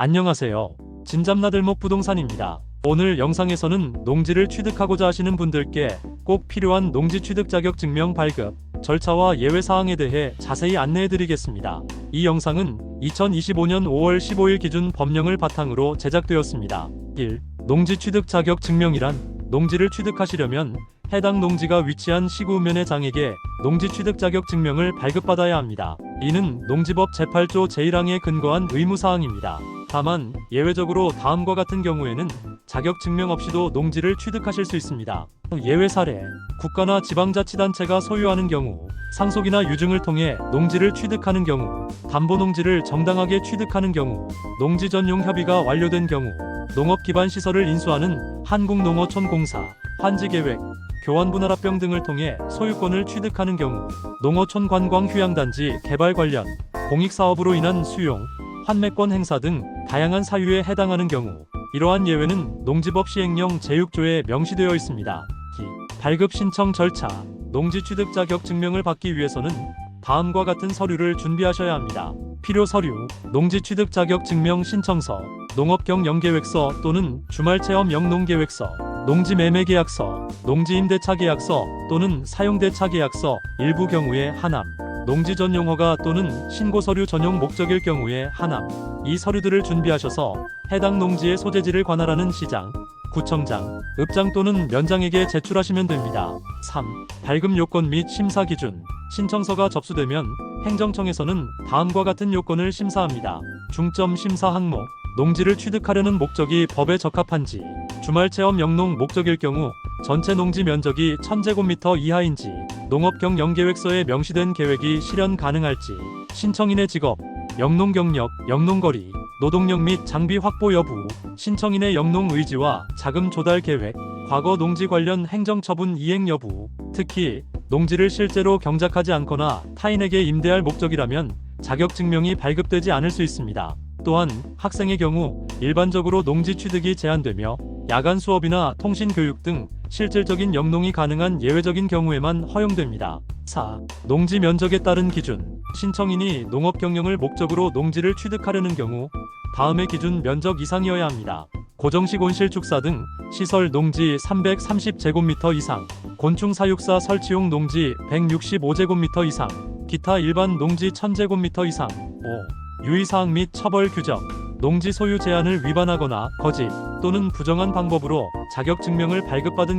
안녕하세요. 진잡나들목 부동산입니다. 오늘 영상에서는 농지를 취득하고자 하시는 분들께 꼭 필요한 농지 취득 자격 증명 발급, 절차와 예외 사항에 대해 자세히 안내해 드리겠습니다. 이 영상은 2025년 5월 15일 기준 법령을 바탕으로 제작되었습니다. 1. 농지 취득 자격 증명이란 농지를 취득하시려면 해당 농지가 위치한 시구면의 장에게 농지 취득 자격 증명을 발급받아야 합니다. 이는 농지법 제8조 제1항에 근거한 의무사항입니다. 다만 예외적으로 다음과 같은 경우에는 자격 증명 없이도 농지를 취득하실 수 있습니다. 예외 사례 국가나 지방자치단체가 소유하는 경우 상속이나 유증을 통해 농지를 취득하는 경우 담보 농지를 정당하게 취득하는 경우 농지 전용 협의가 완료된 경우 농업 기반 시설을 인수하는 한국농어촌공사 환지계획 교환분할합병 등을 통해 소유권을 취득하는 경우 농어촌 관광 휴양단지 개발 관련 공익사업으로 인한 수용, 환매권 행사 등 다양한 사유에 해당하는 경우 이러한 예외는 농지법 시행령 제6조에 명시되어 있습니다. 기, 발급 신청 절차 농지 취득 자격 증명을 받기 위해서는 다음과 같은 서류를 준비하셔야 합니다. 필요 서류, 농지 취득 자격 증명 신청서, 농업경 영계획서 또는 주말 체험 영농계획서, 농지 매매 계약서, 농지 임대차 계약서 또는 사용대차 계약서, 일부 경우에 하남, 농지 전용 허가 또는 신고 서류 전용 목적일 경우에 하남. 이 서류들을 준비하셔서 해당 농지의 소재지를 관할하는 시장, 구청장, 읍장 또는 면장에게 제출하시면 됩니다. 3. 발급 요건 및 심사 기준. 신청서가 접수되면 행정청에서는 다음과 같은 요건을 심사합니다. 중점 심사 항목. 농지를 취득하려는 목적이 법에 적합한지, 주말 체험 영농 목적일 경우 전체 농지 면적이 1000제곱미터 이하인지, 농업경 영계획서에 명시된 계획이 실현 가능할지, 신청인의 직업, 영농 경력, 영농 거리, 노동력 및 장비 확보 여부, 신청인의 영농 의지와 자금 조달 계획, 과거 농지 관련 행정 처분 이행 여부, 특히 농지를 실제로 경작하지 않거나 타인에게 임대할 목적이라면 자격 증명이 발급되지 않을 수 있습니다. 또한 학생의 경우 일반적으로 농지 취득이 제한되며 야간 수업이나 통신 교육 등 실질적인 영농이 가능한 예외적인 경우에만 허용됩니다. 4. 농지 면적에 따른 기준. 신청인이 농업 경영을 목적으로 농지를 취득하려는 경우 다음의 기준 면적 이상이어야 합니다. 고정식 온실 축사 등 시설 농지 330제곱미터 이상, 곤충 사육사 설치용 농지 165제곱미터 이상, 기타 일반 농지 1000제곱미터 이상. 5. 유의사항 및 처벌 규정. 농지 소유 제한을 위반하거나 거짓 또는 부정한 방법으로 자격 증명을 발급받은